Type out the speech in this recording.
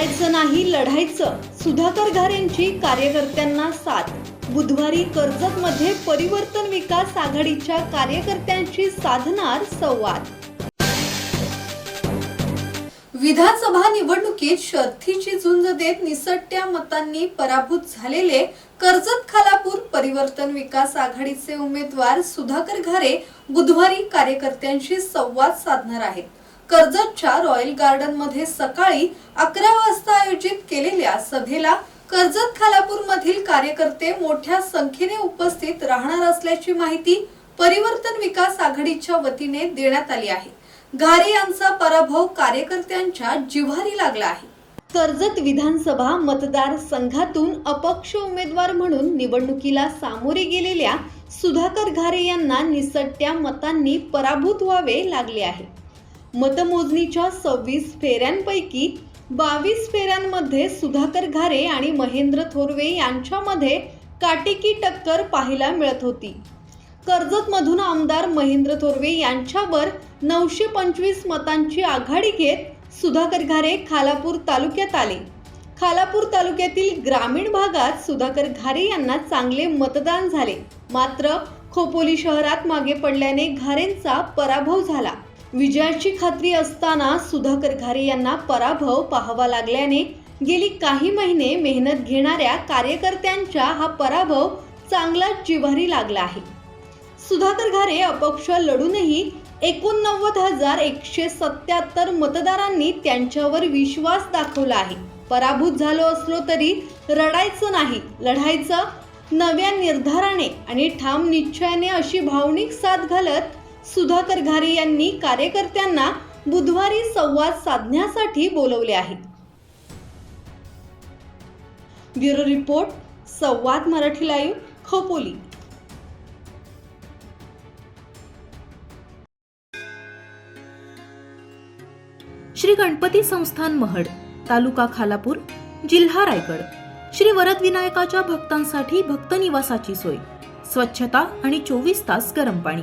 करायचं नाही लढायचं. सुधाकर घारेंची कार्यकर्त्यांना साथ. बुधवारी कर्जतमध्ये परिवर्तन विकास आघाडीच्या कार्यकर्त्यांशी साधणार संवाद. विधानसभा निवडणुकीत शर्थीची झुंज देत निसटत्या मतांनी पराभूत झालेले कर्जत खालापूर परिवर्तन विकास आघाडीचे उमेदवार सुधाकर घारे बुधवारी कार्यकर्त्यांशी संवाद साधणार आहेत. कर्जतच्या रॉयल गार्डनमध्ये सकाळी अकरा वाजता आयोजित केलेल्या सभेला कर्जत खालापूर मधील कार्यकर्ते मोठ्या संख्येने उपस्थित राहणार असल्याची माहिती परिवर्तन विकास आघाडीच्या वतीने देण्यात आली आहे. घारे यांचा पराभव कार्यकर्त्यांच्या जिव्हारी लागला आहे. कर्जत विधानसभा मतदारसंघातून अपक्ष उमेदवार म्हणून निवडणुकीला सामोरे गेलेल्या सुधाकर घारे यांना निसटत्या मतांनी पराभूत व्हावे लागले आहे. मतमोजणीच्या सव्वीस फेऱ्यांपैकी बावीस फेऱ्यांमध्ये सुधाकर घारे आणि महेंद्र थोरवे यांच्यामध्ये काटेकी टक्कर पाहायला मिळत होती. कर्जतमधून आमदार महेंद्र थोरवे यांच्यावर नऊशे पंचवीस मतांची आघाडी घेत सुधाकर घारे खालापूर तालुक्यात आले. खालापूर तालुक्यातील ग्रामीण भागात सुधाकर घारे यांना चांगले मतदान झाले. मात्र खोपोली शहरात मागे पडल्याने घारेंचा पराभव झाला. विजयाची खात्री असताना सुधाकर घारे यांना पराभव पाहावा लागल्याने गेली काही महिने मेहनत घेणाऱ्या कार्यकर्त्यांच्या हा पराभव चांगलाच जिव्हारी लागला आहे. सुधाकर घारे अपक्ष लढूनही एकोणनव्वद हजार एकशे सत्याहत्तर मतदारांनी त्यांच्यावर विश्वास दाखवला आहे. पराभूत झालो असलो तरी रडायचं नाही लढायचं नव्या निर्धाराने आणि ठाम निश्चयाने अशी भावनिक साथ घालत सुधाकर घारे यांनी कार्यकर्त्यांना बुधवारी संवाद साधण्यासाठी बोलवले आहे. Bureau report Samvad Marathi live Khopoli. Shri Ganpati संस्थान महड तालुका खालापूर जिल्हा रायगड. श्री वरद विनायकाच्या भक्तांसाठी भक्त निवासाची सोय. स्वच्छता आणि चोवीस तास गरम पाणी.